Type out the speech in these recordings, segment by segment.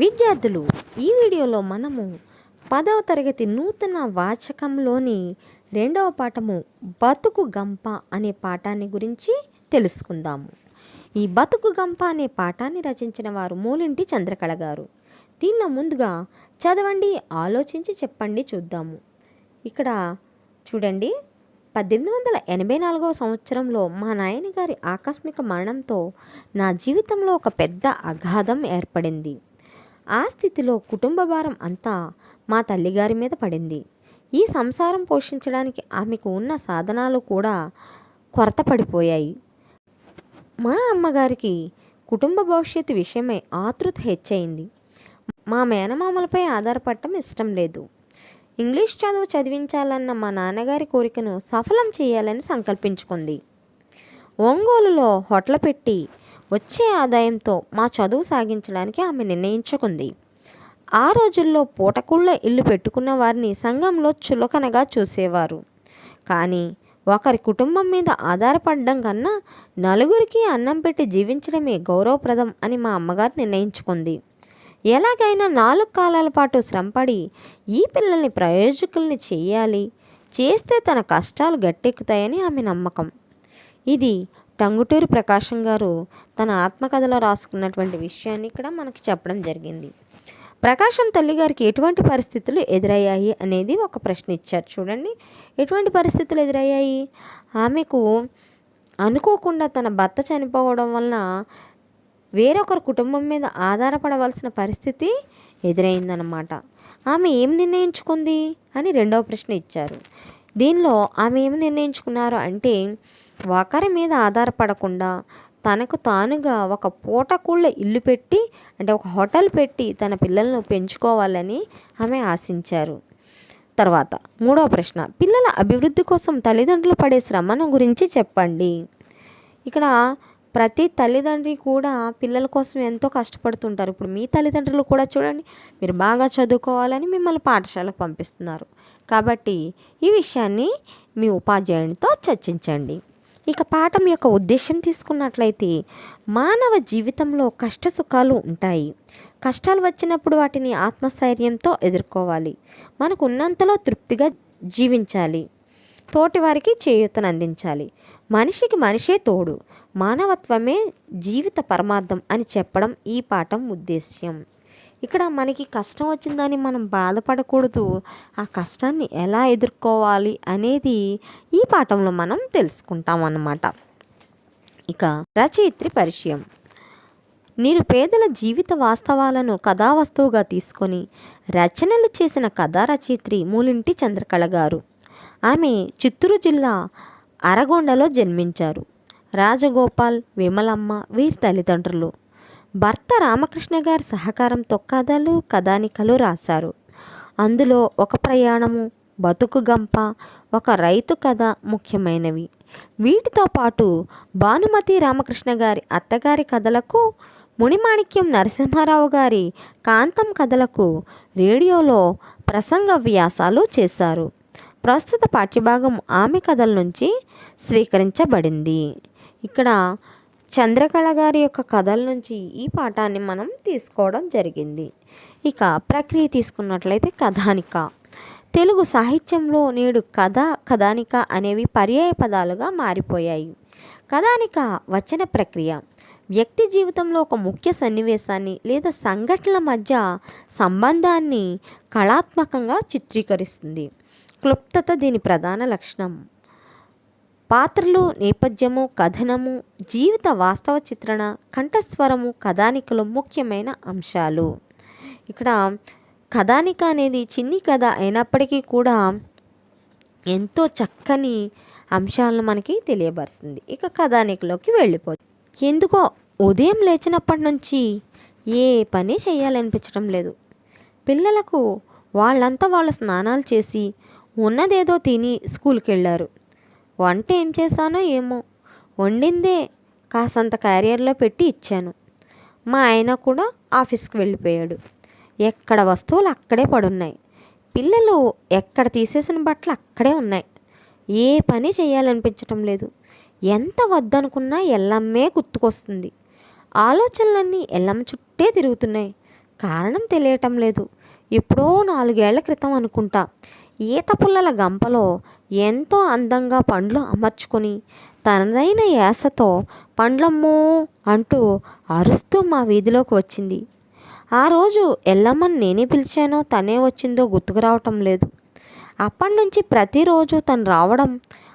విద్యార్థులు ఈ వీడియోలో మనము పదవ తరగతి నూతన వాచకంలోని రెండవ పాఠము బతుకు గంప అనే పాఠాన్ని గురించి తెలుసుకుందాము. ఈ బతుకు గంప అనే పాఠాన్ని రచించిన వారు మూలింటి చంద్రకళ గారు. దీనిలో ముందుగా చదవండి ఆలోచించి చెప్పండి చూద్దాము. ఇక్కడ చూడండి పద్దెనిమిది వందల ఎనభై నాలుగవ సంవత్సరంలో మా నాయని గారి ఆకస్మిక మరణంతో నా జీవితంలో ఒక పెద్ద అగాధం ఏర్పడింది. ఆ స్థితిలో కుటుంబ భారం అంతా మా తల్లిగారి మీద పడింది. ఈ సంసారం పోషించడానికి ఆమెకు ఉన్న సాధనాలు కూడా కొరత పడిపోయాయి. మా అమ్మగారికి కుటుంబ భవిష్యత్తు విషయమై ఆతృత హెచ్చయింది. మా మేనమామలపై ఆధారపడటం ఇష్టం లేదు. ఇంగ్లీష్ చదువు చదివించాలన్న మా నాన్నగారి కోరికను సఫలం చేయాలని సంకల్పించుకుంది. ఒంగోలులో హోటల్ పెట్టి వచ్చే ఆదాయంతో మా చదువు సాగించడానికి ఆమె నిర్ణయించుకుంది. ఆ రోజుల్లో పూటకుళ్ళ ఇల్లు పెట్టుకున్న వారిని సంఘంలో చులకనగా చూసేవారు. కానీ ఒకరి కుటుంబం మీద ఆధారపడడం కన్నా నలుగురికి అన్నం పెట్టి జీవించడమే గౌరవప్రదం అని మా అమ్మగారు నిర్ణయించుకుంది. ఎలాగైనా నాలుగు కాలాల పాటు శ్రమపడి ఈ పిల్లల్ని ప్రయోజకుల్ని చేయాలి చేస్తే తన కష్టాలు గట్టెక్కుతాయని ఆమె నమ్మకం. ఇది టంగుటూరి ప్రకాశం గారు తన ఆత్మకథలో రాసుకున్నటువంటి విషయాన్ని ఇక్కడ మనకి చెప్పడం జరిగింది. ప్రకాశం తల్లి గారికి ఎటువంటి పరిస్థితులు ఎదురయ్యాయి అనేది ఒక ప్రశ్న ఇచ్చారు. చూడండి. ఎటువంటి పరిస్థితులు ఎదురయ్యాయి? ఆమెకు అనుకోకుండా తన భర్త చనిపోవడం వలన వేరొకరు కుటుంబం మీద ఆధారపడవలసిన పరిస్థితి ఎదురైందనమాట ఆమె ఏం నిర్ణయించుకుంది అని రెండవ ప్రశ్న ఇచ్చారు. దీనిలో ఆమె ఏం నిర్ణయించుకున్నారు అంటే ఒకరి మీద ఆధారపడకుండా తనకు తానుగా ఒక పూటకూళ్ళ ఇల్లు పెట్టి అంటే ఒక హోటల్ పెట్టి తన పిల్లలను పెంచుకోవాలని ఆమె ఆశించారు. తర్వాత మూడవ ప్రశ్న పిల్లల అభివృద్ధి కోసం తల్లిదండ్రులు పడే శ్రమను గురించి చెప్పండి. ఇక్కడ ప్రతి తల్లిదండ్రి కూడా పిల్లల కోసం ఎంతో కష్టపడుతుంటారు. ఇప్పుడు మీ తల్లిదండ్రులు కూడా చూడండి మీరు బాగా చదువుకోవాలని మిమ్మల్ని పాఠశాలకు పంపిస్తున్నారు. కాబట్టి ఈ విషయాన్ని మీ ఉపాధ్యాయునితో చర్చించండి. ఇక పాఠం యొక్క ఉద్దేశం తీసుకున్నట్లయితే మానవ జీవితంలో కష్ట సుఖాలు ఉంటాయి. కష్టాలు వచ్చినప్పుడు వాటిని ఆత్మస్థైర్యంతో ఎదుర్కోవాలి. మనకు ఉన్నంతలో తృప్తిగా జీవించాలి. తోటి వారికి చేయూతను అందించాలి మనిషికి మనిషే తోడు. మానవత్వమే జీవిత పరమార్థం అని చెప్పడం ఈ పాఠం ఉద్దేశ్యం. ఇక్కడ మనకి కష్టం వచ్చిందని మనం బాధపడకూడదు. ఆ కష్టాన్ని ఎలా ఎదుర్కోవాలి అనేది ఈ పాఠంలో మనం తెలుసుకుంటాం అన్నమాట. ఇక రచయిత్రి పరిచయం. నిరుపేదల జీవిత వాస్తవాలను కథావస్తువుగా తీసుకొని రచనలు చేసిన కథా రచయిత్రి మూలింటి చంద్రకళ గారు. ఆమె చిత్తూరు జిల్లా అరగొండలో జన్మించారు. రాజగోపాల్ విమలమ్మ వీరి తల్లిదండ్రులు. భర్త రామకృష్ణ గారి సహకారంతో కథలు కథానికలు రాశారు. అందులో ఒక ప్రయాణము బతుకు గంప ఒక రైతు కథ ముఖ్యమైనవి. వీటితో పాటు భానుమతి రామకృష్ణ గారి అత్తగారి కథలకు మునిమాణిక్యం నరసింహారావు గారి కాంతం కథలకు రేడియోలో ప్రసంగ వ్యాసాలు చేశారు. ప్రస్తుత పాఠ్యభాగం ఆమె కథల నుంచి స్వీకరించబడింది. ఇక్కడ చంద్రకళ గారి యొక్క కథల నుంచి ఈ పాఠాన్ని మనం తీసుకోవడం జరిగింది. ఇక ప్రక్రియ తీసుకున్నట్లయితే కథానిక. తెలుగు సాహిత్యంలో నేడు కథ కథానిక అనేవి పర్యాయ పదాలుగా మారిపోయాయి. కథానిక వచన ప్రక్రియ. వ్యక్తి జీవితంలో ఒక ముఖ్య సన్నివేశాన్ని లేదా సంఘటనల మధ్య సంబంధాన్ని కళాత్మకంగా చిత్రీకరిస్తుంది. క్లుప్తత దీని ప్రధాన లక్షణం. పాత్రలు నేపథ్యము కథనము జీవిత వాస్తవ చిత్రణ కంఠస్వరము కథానికలు ముఖ్యమైన అంశాలు. ఇక్కడ కథానిక అనేది చిన్ని కథ అయినప్పటికీ కూడా ఎంతో చక్కని అంశాలను మనకి తెలియబరుస్తుంది ఇక కథానికలోకి వెళ్ళిపోతుంది ఎందుకో ఉదయం లేచినప్పటి నుంచి ఏ పని చేయాలనిపించడం లేదు. పిల్లలకు వాళ్ళంతా వాళ్ళ స్నానాలు చేసి ఉన్నదేదో తిని స్కూల్కి వెళ్ళారు. వంట ఏం చేశానో ఏమో. వండిందే. కాసంత క్యారియర్లో పెట్టి ఇచ్చాను. మా ఆయన కూడా ఆఫీస్కి వెళ్ళిపోయాడు. ఎక్కడ వస్తువులు అక్కడే పడున్నాయి. పిల్లలు ఎక్కడ తీసేసిన బట్టలు అక్కడే ఉన్నాయి. ఏ పని చేయాలనిపించటం లేదు. ఎంత వద్దనుకున్నా ఎల్లమ్మే గుర్తుకొస్తుంది. ఆలోచనలన్నీ ఎల్లమ్మ చుట్టే తిరుగుతున్నాయి. కారణం తెలియటం లేదు. ఎప్పుడో నాలుగేళ్ళ క్రితం అనుకుంటా. ఈత పుల్లల గంపలో ఎంతో అందంగా పండ్లు అమర్చుకొని తనదైన యాసతో పండ్లమ్మో అంటూ అరుస్తూ మా వీధిలోకి వచ్చింది. ఆ రోజు ఎల్లమ్మని నేనే పిలిచానో తనే వచ్చిందో గుర్తుకు రావటం లేదు. అప్పటి నుంచి ప్రతిరోజు తను రావడం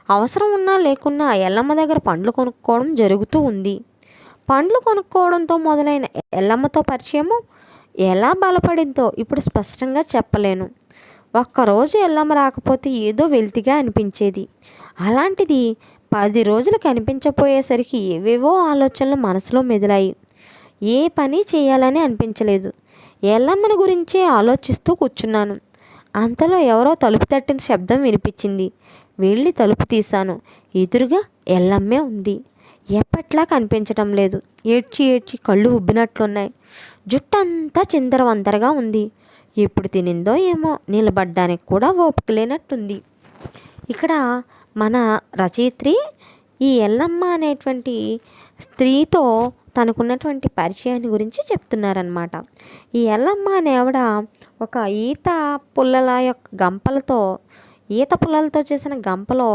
అవసరం ఉన్నా లేకున్నా ఎల్లమ్మ దగ్గర పండ్లు కొనుక్కోవడం జరుగుతూ ఉంది. పండ్లు కొనుక్కోవడంతో మొదలైన ఎల్లమ్మతో పరిచయము ఎలా బలపడిందో ఇప్పుడు స్పష్టంగా చెప్పలేను. ఒక్కరోజు ఎల్లమ్మ రాకపోతే ఏదో వెల్తిగా అనిపించేది. అలాంటిది పది రోజులు కనిపించపోయేసరికి ఏవేవో ఆలోచనలు మనసులో మెదిలాయి. ఏ పని చేయాలని అనిపించలేదు. ఎల్లమ్మని గురించే ఆలోచిస్తూ కూర్చున్నాను. అంతలో ఎవరో తలుపు తట్టిన శబ్దం వినిపించింది. వెళ్ళి తలుపు తీశాను. ఎదురుగా ఎల్లమ్మే ఉంది. ఎప్పట్లా కనిపించటం లేదు. ఏడ్చి ఏడ్చి కళ్ళు ఉబ్బినట్లున్నాయి. జుట్టంతా చిందరవందరగా ఉంది. ఎప్పుడు తినిందో ఏమో నిలబడ్డానికి కూడా ఓపిక లేనట్టుంది. ఇక్కడ మన రచయిత్రి ఈ ఎల్లమ్మ అనేటువంటి స్త్రీతో తనకున్నటువంటి పరిచయాన్ని గురించి చెప్తున్నారనమాట ఈ ఎల్లమ్మ అనే ఆవిడ ఒక ఈత పుల్లల యొక్క గంపలతో ఈత పుల్లలతో చేసిన గంపలో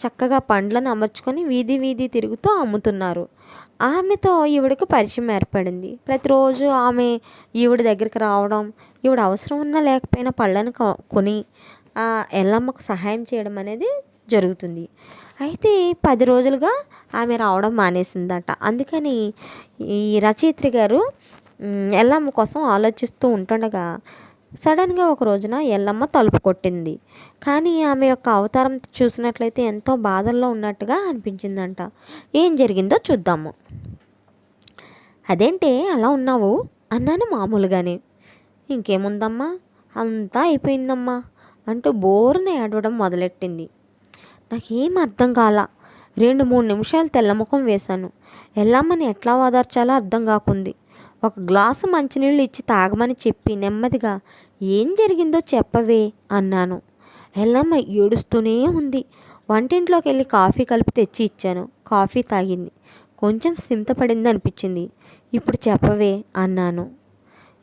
చక్కగా పండ్లను అమర్చుకొని వీధి వీధి తిరుగుతూ అమ్ముతున్నారు. ఆమెతో ఈవిడకు పరిచయం ఏర్పడింది. ప్రతిరోజు ఆమె ఈవిడ దగ్గరికి రావడం ఈవిడ అవసరం ఉన్నా లేకపోయినా పళ్ళను కొని ఎల్లమ్మకు సహాయం చేయడం అనేది జరుగుతుంది. అయితే పది రోజులుగా ఆమె రావడం మానేసిందట. అందుకని ఈ రచయిత్రి గారు ఎల్లమ్మ కోసం ఆలోచిస్తూ ఉంటుండగా సడన్గా ఒక రోజున ఎల్లమ్మ తలుపు కొట్టింది. కానీ ఆమె యొక్క అవతారం చూసినట్లయితే ఎంతో బాధల్లో ఉన్నట్టుగా అనిపించిందంట. ఏం జరిగిందో చూద్దాము. అదేంటే అలా ఉన్నావు? అన్నాను మామూలుగానే. ఇంకేముందమ్మా? అంతా అయిపోయిందమ్మా అంటూ బోరున ఏడవడం మొదలెట్టింది. నాకేం అర్థం కాల? రెండు మూడు నిమిషాలు తెల్లముఖం వేశాను. ఎల్లమ్మని ఎట్లా ఓదార్చాలో అర్థం కాకుంది. ఒక గ్లాసు మంచినీళ్ళు ఇచ్చి తాగమని చెప్పి నెమ్మదిగా ఏం జరిగిందో చెప్పవే అన్నాను. ఎల్లమ్మ ఏడుస్తూనే ఉంది. వంటింట్లోకి వెళ్ళి కాఫీ కలిపి తెచ్చి ఇచ్చాను. కాఫీ తాగింది. కొంచెం సింతపడింది అనిపించింది. ఇప్పుడు చెప్పవే అన్నాను.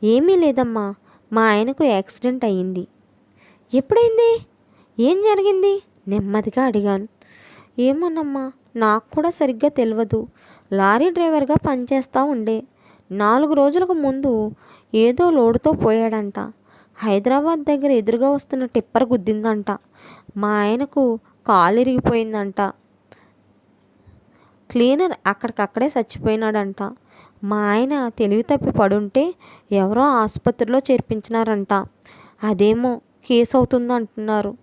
ఏమీ లేదమ్మా. మా ఆయనకు యాక్సిడెంట్ అయ్యింది. ఎప్పుడైంది? ఏం జరిగింది? నెమ్మదిగా అడిగాను. ఏమోనమ్మా. నాకు కూడా సరిగ్గా తెలియదు లారీ డ్రైవర్గా పనిచేస్తూ ఉండే. నాలుగు రోజులకు ముందు ఏదో లోడుతో పోయాడంట. హైదరాబాద్ దగ్గర ఎదురుగా వస్తున్న టిప్పర్ గుద్దిందంట. మా ఆయనకు కాలు ఇరిగిపోయిందంట. క్లీనర్ అక్కడికక్కడే చచ్చిపోయినాడంట. మా ఆయన తెలివి తప్పి పడుంటే ఎవరో ఆసుపత్రిలో చేర్పించినారంట. అదేమో కేసు అవుతుంది అంటున్నారు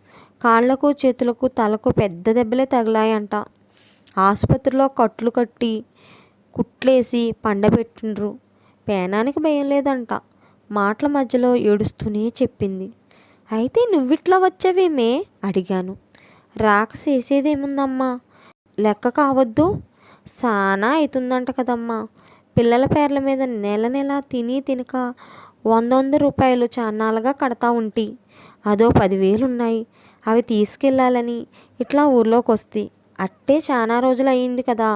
కాళ్ళకు చేతులకు తలకు పెద్ద దెబ్బలే తగిలాయంట. ఆసుపత్రిలో కట్లు కట్టి కుట్లేసి పండబెట్టిండ్రు. పేనానికి భయం లేదంట. మాటల మధ్యలో ఏడుస్తూనే చెప్పింది. అయితే నువ్విట్లా వచ్చావేమే? అడిగాను. రాక చేసేదేముందమ్మా? లెక్క కావద్దు? సానా అవుతుందంట కదమ్మా. పిల్లల పేర్ల మీద నెల నెల తిని తినక వంద వంద రూపాయలు చాన్నాలుగా కడతా ఉంటి. అదో పదివేలు ఉన్నాయి అవి తీసుకెళ్ళాలని ఇట్లా ఊర్లోకి వస్తే అట్టే చాలా రోజులు అయ్యింది కదా.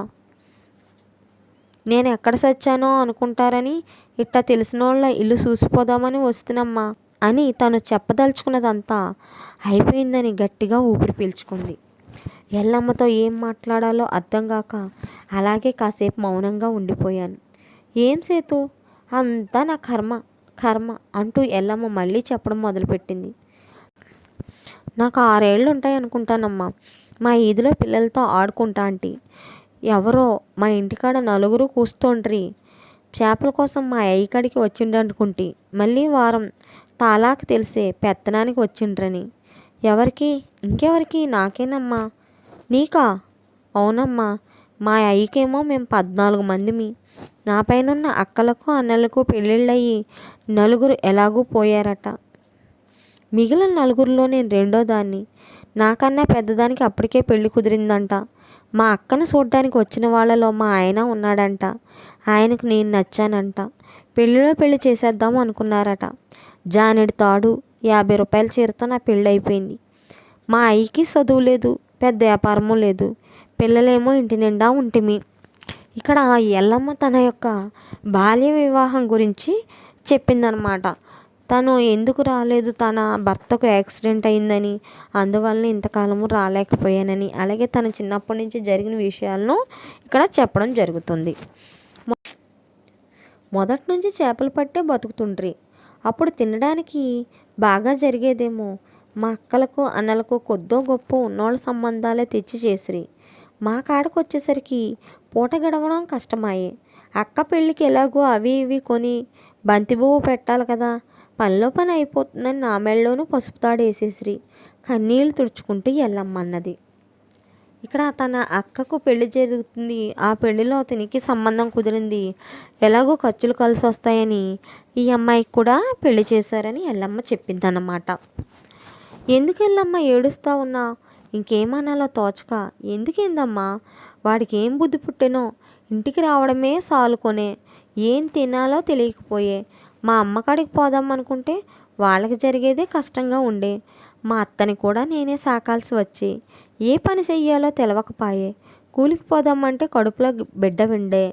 నేను ఎక్కడ సచ్చానో అనుకుంటారని ఇట్టా తెలిసినోళ్ళ ఇల్లు చూసిపోదామని వస్తున్నమ్మా అని తను చెప్పదలుచుకున్నదంతా అయిపోయిందని గట్టిగా ఊపిరి పీల్చుకుంది. ఎల్లమ్మతో ఏం మాట్లాడాలో అర్థం కాక అలాగే కాసేపు మౌనంగా ఉండిపోయాను. ఏం సేతు? అంతా నా కర్మ కర్మ అంటూ ఎల్లమ్మ మళ్ళీ చెప్పడం మొదలుపెట్టింది. నాకు ఆరేళ్ళు ఉంటాయి అనుకుంటానమ్మా మా ఈదిలో పిల్లలతో ఆడుకుంటా ఆంటీ. ఎవరో మా ఇంటికాడ నలుగురు కూస్తోండ్రి. చేపల కోసం మా అయ్యకాడికి వచ్చిండనుకుంటి. మళ్ళీ వారం తాలాకు తెలిసే పెత్తనానికి వచ్చిండ్రని. ఎవరికి? ఇంకెవరికి? నాకేనమ్మా. నీకా? అవునమ్మా. మా అయ్యకేమో మేము పద్నాలుగు మందిమి. నా పైనున్న అక్కలకు అన్నలకు పెళ్ళిళ్ళయి నలుగురు ఎలాగూ పోయారట. మిగిలిన నలుగురిలో నేను రెండో దాన్ని నాకన్నా పెద్దదానికి అప్పటికే పెళ్ళి కుదిరిందంట. మా అక్కను చూడ్డానికి వచ్చిన వాళ్ళలో మా ఆయన ఉన్నాడంట. ఆయనకు నేను నచ్చానంట. పెళ్ళిలో పెళ్ళి చేసేద్దాం అనుకున్నారట. జానెడు తాడు యాభై రూపాయల చీరతో నా పెళ్ళి అయిపోయింది. మా అయ్యకి చదువు లేదు పెద్ద వ్యాపారము లేదు. పిల్లలేమో ఇంటి నిండా ఉంటిమి. ఇక్కడ ఎల్లమ్మ తన యొక్క బాల్య వివాహం గురించి చెప్పిందనమాట. తను ఎందుకు రాలేదు? తన భర్తకు యాక్సిడెంట్ అయిందని అందువల్ల ఇంతకాలము రాలేకపోయానని అలాగే తన చిన్నప్పటి నుంచి జరిగిన విషయాలను ఇక్కడ చెప్పడం జరుగుతుంది. మొదటి నుంచి చేపలు పట్టే బతుకుతుండ్రి. అప్పుడు తినడానికి బాగా జరిగేదేమో? మా అక్కలకు అన్నలకు కొద్దో గొప్ప ఉన్నోళ్ళ సంబంధాలే తెచ్చి చేసిరి. మా కాడకు వచ్చేసరికి పూట గడవడం కష్టమాయే. అక్క పెళ్ళికి ఎలాగో అవి ఇవి కొని బంతి పువ్వు పెట్టాలి కదా పనిలో పని అయిపోతుందని నా మెళ్ళలోనూ పసుపు తాడు వేసేసిరి. కన్నీళ్ళు తుడుచుకుంటూ ఎల్లమ్మన్నది ఇక్కడ తన అక్కకు పెళ్ళి జరుగుతుంది. ఆ పెళ్ళిలో అతనికి సంబంధం కుదిరింది. ఎలాగో ఖర్చులు కలిసి వస్తాయని ఈ అమ్మాయికి కూడా పెళ్ళి చేశారని ఎల్లమ్మ చెప్పిందన్నమాట. ఎందుకు ఎల్లమ్మ ఏడుస్తా ఉన్నా? ఇంకేమనాలో తోచక. ఎందుకేందమ్మా? వాడికి ఏం బుద్ధి పుట్టెనో? ఇంటికి రావడమే సాలుకొనే. ఏం తినాలో తెలియకపోయే. మా అమ్మకాడికి పోదాం అనుకుంటే వాళ్ళకి జరిగేదే కష్టంగా ఉండే. మా అత్తని కూడా నేనే సాకాల్సి వచ్చి ఏ పని చెయ్యాలో తెలవకపాయే. కూలికి పోదామంటే కడుపులో బిడ్డ విండే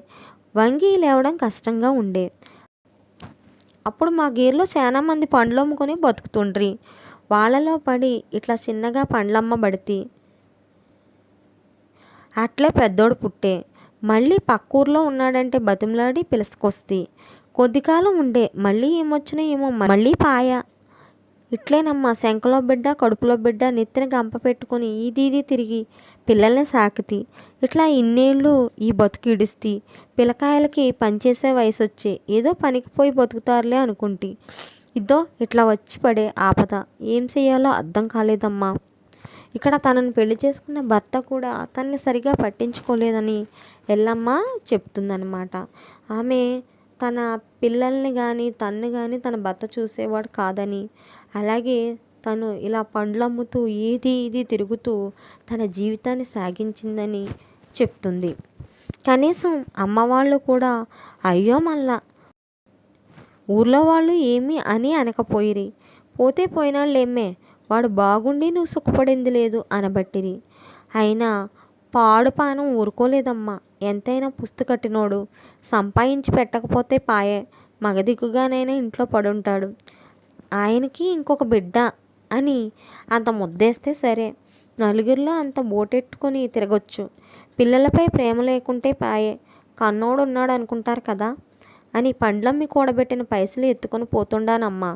వంగి లేవడం కష్టంగా ఉండే. అప్పుడు మా గీర్లో చాలా మంది పండ్లు అమ్ముకొని బతుకుతుండ్రి. వాళ్ళలో పడి ఇట్లా చిన్నగా పండ్లమ్మ బడితి అట్లే పెద్దోడు పుట్టే. మళ్ళీ పక్కూర్లో ఉన్నాడంటే బతిమలాడి పిలుసుకొస్తి కొద్ది కాలం ఉండే. మళ్ళీ ఏమొచ్చినా ఏమో మళ్ళీ పాయ. ఇట్లేనమ్మా శంఖలో బిడ్డ కడుపులో బిడ్డ నెత్తిన గంప పెట్టుకొని ఇది ఇది తిరిగి పిల్లల్ని సాకితి. ఇట్లా ఇన్నేళ్ళు ఈ బతుకు ఇడిస్తి. పిల్లకాయలకి పనిచేసే వయసు వచ్చి ఏదో పనికి పోయి బతుకుతారులే అనుకుంటి. ఇదో ఇట్లా వచ్చి పడే ఆపద. ఏం చేయాలో అర్థం కాలేదమ్మా. ఇక్కడ తనను పెళ్ళి చేసుకున్న భర్త కూడా తనని సరిగా పట్టించుకోలేదని ఎల్లమ్మ చెప్తుందనమాట ఆమె తన పిల్లల్ని కానీ తన్ను కానీ తన భర్త చూసేవాడు కాదని. అలాగే తను ఇలా పండ్లు అమ్ముతూ ఏది ఇది తిరుగుతూ తన జీవితాన్ని సాగించిందని చెప్తుంది. కనీసం అమ్మవాళ్ళు కూడా అయ్యో మళ్ళా ఊర్లో వాళ్ళు ఏమీ అని అనకపోయిరి. పోతే పోయినాళ్ళేమే వాడు బాగుండి నువ్వు సుఖపడింది లేదు అనబట్టిరి. అయినా పాడుపానం ఊరుకోలేదమ్మా. ఎంతైనా పుస్తు కట్టినోడు. సంపాదించి పెట్టకపోతే పాయే. మగదిక్కుగానైనా ఇంట్లో పడుంటాడు. ఆయనకి ఇంకొక బిడ్డ అని అంత ముద్దేస్తే సరే. నలుగురిలో అంత బోటెట్టుకొని తిరగొచ్చు. పిల్లలపై ప్రేమ లేకుంటే పాయే. కన్నోడు ఉన్నాడు అనుకుంటారు కదా? అని పండ్లమ్మి కూడబెట్టిన పైసలు ఎత్తుకొని పోతుండానమ్మా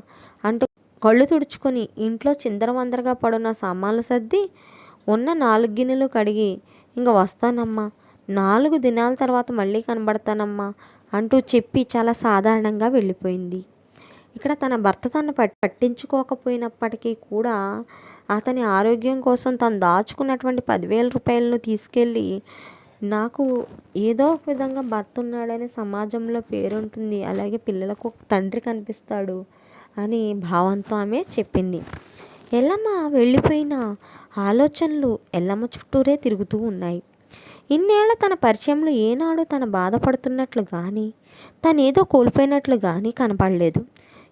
అంటూ కళ్ళు తుడుచుకొని ఇంట్లో చిందరవందరగా పడున్న సామాన్లు సర్ది ఉన్న నాలుగు గిన్నెలు కడిగి ఇంక వస్తానమ్మా. నాలుగు దినాల తర్వాత మళ్ళీ కనబడతానమ్మా అంటూ చెప్పి చాలా సాధారణంగా వెళ్ళిపోయింది. ఇక్కడ తన భర్త తను పట్టించుకోకపోయినప్పటికీ కూడా అతని ఆరోగ్యం కోసం తను దాచుకున్నటువంటి పదివేల రూపాయలను తీసుకెళ్ళి నాకు ఏదో ఒక విధంగా భర్త ఉన్నాడని సమాజంలో పేరుంటుంది అలాగే పిల్లలకు ఒక తండ్రి కనిపిస్తాడు అని భావంతో ఆమె చెప్పింది. ఎల్లమ్మ వెళ్ళిపోయిన ఆలోచనలు ఎల్లమ్మ చుట్టూరే తిరుగుతూ ఉన్నాయి. ఇన్నేళ్ళ తన పరిచయంలో ఏనాడు తన బాధపడుతున్నట్లు కానీ తనేదో కోల్పోయినట్లు కానీ కనపడలేదు.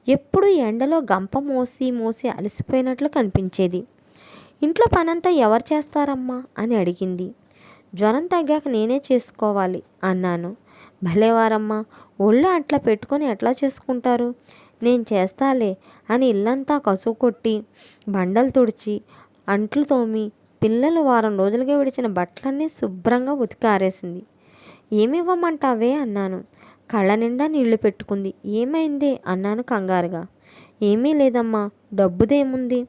ఎప్పుడు ఎండలో గంప మోసి మోసి అలసిపోయినట్లు కనిపించేది. ఇంట్లో పనంతా ఎవరు చేస్తారమ్మా? అని అడిగింది. జ్వరం తగ్గాక నేనే చేసుకోవాలి అన్నాను. భలేవారమ్మా ఒళ్ళు అట్లా పెట్టుకొని ఎట్లా చేసుకుంటారు? నేను చేస్తాలే అని ఇల్లంతా కసువు కొట్టి బండలు తుడిచి అంట్లు తోమి పిల్లలు వారం రోజులుగా విడిచిన బట్టలన్నీ శుభ్రంగా ఉతికి ఆరేసింది. ఏమివ్వమంటావే? అన్నాను. కళ్ళ నిండా నీళ్ళు పెట్టుకుంది. ఏమైందే? అన్నాను కంగారుగా. ఏమీ లేదమ్మా. డబ్బుదేముంది?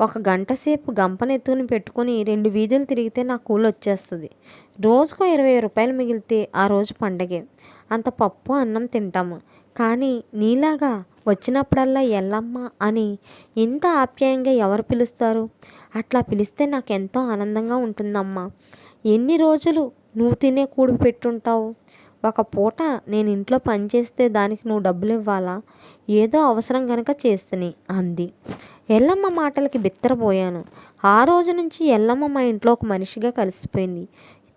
ఒక గంట సేపు గంపనెత్తుకుని పెట్టుకొని రెండు వీధులు తిరిగితే నా కూలి వచ్చేస్తుంది. రోజుకో ఇరవై రూపాయలు మిగిలితే ఆ రోజు పండగే. అంత పప్పు అన్నం తింటాము. కానీ నీలాగా వచ్చినప్పుడల్లా ఎల్లమ్మ అని ఇంత ఆప్యాయంగా ఎవరు పిలుస్తారు? అట్లా పిలిస్తే నాకు ఎంతో ఆనందంగా ఉంటుందమ్మా. ఎన్ని రోజులు నువ్వు తినే కూడు పెట్టుంటావు? ఒక పూట నేను ఇంట్లో పని చేస్తే దానికి నువ్వు డబ్బులు ఇవ్వాలా ఏదో అవసరం కనుక చేస్తని అంది. ఎల్లమ్మ మాటలకి బిత్తరపోయాను. ఆ రోజు నుంచి ఎల్లమ్మ మా ఇంట్లో ఒక మనిషిగా కలిసిపోయింది.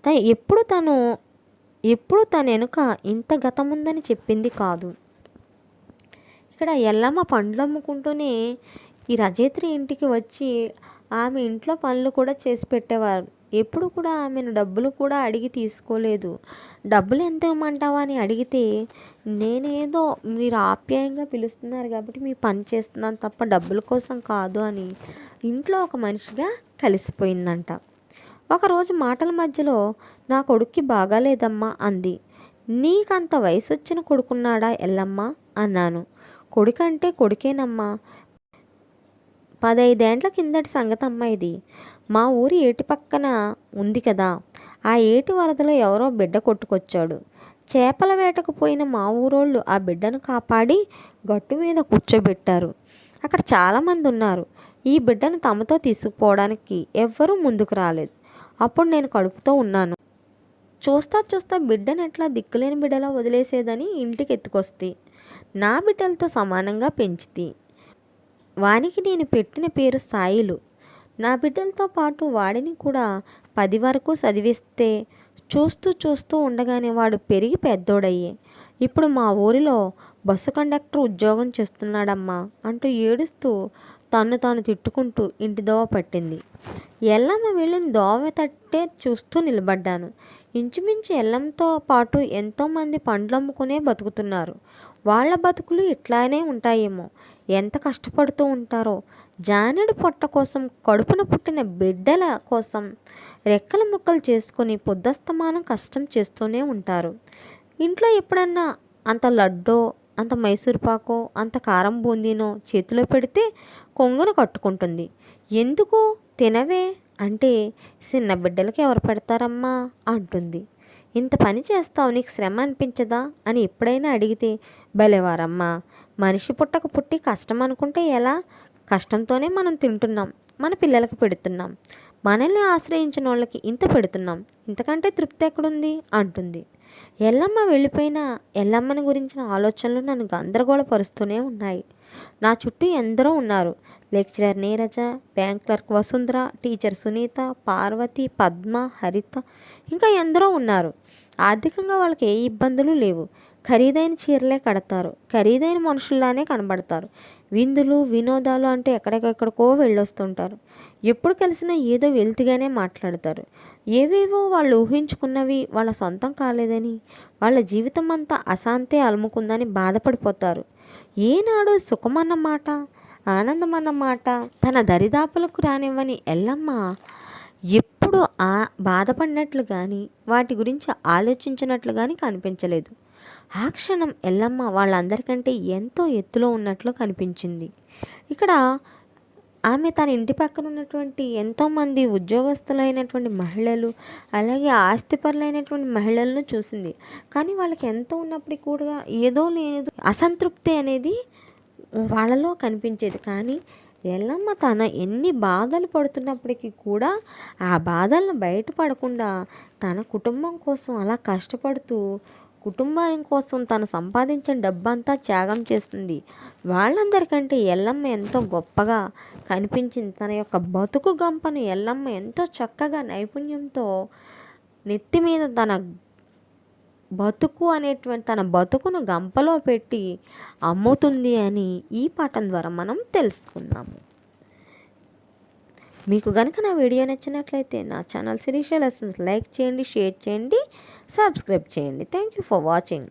త ఎప్పుడు తను ఎప్పుడు తన వెనుక ఇంత గతం ఉందని చెప్పింది కాదు. ఇక్కడ ఎల్లమ్మ పండ్లు అమ్ముకుంటూనే ఈ రజేత్రి ఇంటికి వచ్చి ఆమె ఇంట్లో పనులు కూడా చేసి పెట్టేవారు. ఎప్పుడు కూడా ఆమెను డబ్బులు కూడా అడిగి తీసుకోలేదు. డబ్బులు ఎంత ఇవ్వమంటావా? అని అడిగితే నేనేదో మీరు ఆప్యాయంగా పిలుస్తున్నారు కాబట్టి మీ పని చేస్తున్నాను తప్ప డబ్బుల కోసం కాదు అని ఇంట్లో ఒక మనిషిగా కలిసిపోయిందంట. ఒకరోజు మాటల మధ్యలో నా కొడుక్కి బాగాలేదమ్మా అంది. నీకంత వయసు వచ్చిన కొడుకున్నాడా ఎల్లమ్మా? అన్నాను. కొడుకంటే కొడుకేనమ్మా. పదైదేండ్ల కిందటి సంగతి ఇది. మా ఊరి ఏటి పక్కన ఉంది కదా ఆ ఏటి వరదలో ఎవరో బిడ్డ కొట్టుకొచ్చాడు. చేపల వేటకు పోయిన మా ఊరోళ్ళు ఆ బిడ్డను కాపాడి గట్టు మీద కూర్చోబెట్టారు. అక్కడ చాలామంది ఉన్నారు. ఈ బిడ్డను తమతో తీసుకుపోవడానికి ఎవ్వరూ ముందుకు రాలేదు. అప్పుడు నేను కడుపుతో ఉన్నాను. చూస్తా చూస్తా బిడ్డను ఎట్లా దిక్కులేని బిడ్డలా వదిలేసేదని ఇంటికి ఎత్తుకొస్తే నా బిడ్డలతో సమానంగా పెంచితే వానికి నేను పెట్టిన పేరు సాయిలు. నా బిడ్డలతో పాటు వాడిని కూడా పది వరకు చదివిస్తే చూస్తూ చూస్తూ ఉండగానే వాడు పెరిగి పెద్దోడయ్యే. ఇప్పుడు మా ఊరిలో బస్సు కండక్టర్ ఉద్యోగం చేస్తున్నాడమ్మా అంటూ ఏడుస్తూ తను తాను తిట్టుకుంటూ ఇంటి దోవ పట్టింది. ఎల్లమ్మ వెళ్ళిన దోవ తట్టే చూస్తూ నిలబడ్డాను. ఇంచుమించు ఎల్లంతో పాటు ఎంతోమంది పండ్లు అమ్ముకునే బతుకుతున్నారు. వాళ్ళ బతుకులు ఇట్లానే ఉంటాయేమో. ఎంత కష్టపడుతూ ఉంటారో. జానెడు పొట్ట కోసం కడుపున పుట్టిన బిడ్డల కోసం రెక్కల ముక్కలు చేసుకొని పొద్దస్తమానం కష్టం చేస్తూనే ఉంటారు. ఇంట్లో ఎప్పుడన్నా అంత లడ్డో అంత మైసూర్పాకో అంత కారం బూందీనో చేతిలో పెడితే కొంగును కట్టుకుంటుంది. ఎందుకు? తినవే అంటే చిన్న బిడ్డలకి ఎవరు పెడతారమ్మా అంటుంది. ఇంత పని చేస్తావు నీకు శ్రమ అనిపించదా? అని ఎప్పుడైనా అడిగితే భలేవారమ్మా మనిషి పుట్టక పుట్టి కష్టం అనుకుంటే ఎలా? కష్టంతోనే మనం తింటున్నాం మన పిల్లలకు పెడుతున్నాం మనల్ని ఆశ్రయించిన వాళ్ళకి ఇంత పెడుతున్నాం ఇంతకంటే తృప్తి ఎక్కడుంది? అంటుంది. ఎల్లమ్మ వెళ్ళిపోయిన ఎల్లమ్మని గురించిన ఆలోచనలు నన్ను గందరగోళపరుస్తూనే ఉన్నాయి. నా చుట్టూ ఎందరో ఉన్నారు. Lecturer Neeraja bank clerk Vasundhara teacher Sunitha Parvathi Padma Haritha ఇంకా ఎందరో ఉన్నారు. ఆర్థికంగా వాళ్ళకి ఏ ఇబ్బందులు లేవు. ఖరీదైన చీరలే కడతారు. ఖరీదైన మనుషుల్లానే కనబడతారు. విందులు వినోదాలు అంటే ఎక్కడికెక్కడికో వెళ్ళొస్తుంటారు. ఎప్పుడు కలిసినా ఏదో వెల్తిగానే మాట్లాడతారు. ఏవేవో వాళ్ళు ఊహించుకున్నవి వాళ్ళ సొంతం కాలేదని వాళ్ళ జీవితం అంతా అశాంతే అలుముకుందని బాధపడిపోతారు. ఏనాడు సుఖమన్న మాట ఆనందమన్న మాట తన దరిదాపులకు రానివ్వని ఎల్లమ్మ ఎప్పుడు ఆ బాధపడినట్లు కానీ వాటి గురించి ఆలోచించినట్లు కానీ కనిపించలేదు. ఆ క్షణం ఎల్లమ్మ వాళ్ళందరికంటే ఎంతో ఎత్తులో ఉన్నట్లు కనిపించింది. ఇక్కడ ఆమె తన ఇంటి పక్కన ఉన్నటువంటి ఎంతోమంది ఉద్యోగస్తులైనటువంటి మహిళలు అలాగే ఆస్తిపరులైనటువంటి మహిళలను చూసింది. కానీ వాళ్ళకి ఎంత ఉన్నప్పటికీ కూడా ఏదో లేదు అసంతృప్తి అనేది వాళ్ళలో కనిపించేది. కానీ ఎల్లమ్మ తన ఎన్ని బాధలు పడుతున్నప్పటికీ కూడా ఆ బాధలను బయటపడకుండా తన కుటుంబం కోసం అలా కష్టపడుతూ కుటుంబం కోసం తను సంపాదించిన డబ్బంతా త్యాగం చేస్తుంది. వాళ్ళందరికంటే ఎల్లమ్మ ఎంతో గొప్పగా కనిపించింది. తన యొక్క బతుకు గంపను ఎల్లమ్మ ఎంతో చక్కగా నైపుణ్యంతో నెత్తి మీద తన బతుకు అనేటువంటి తన బతుకును గంపలో పెట్టి అమ్ముతుంది అని ఈ పాఠం ద్వారా మనం తెలుసుకున్నాము. మీకు కనుక నా వీడియో నచ్చినట్లయితే నా ఛానల్ శిరీష లెసన్స్ లైక్ చేయండి షేర్ చేయండి సబ్స్క్రైబ్ చేయండి. Thank you for watching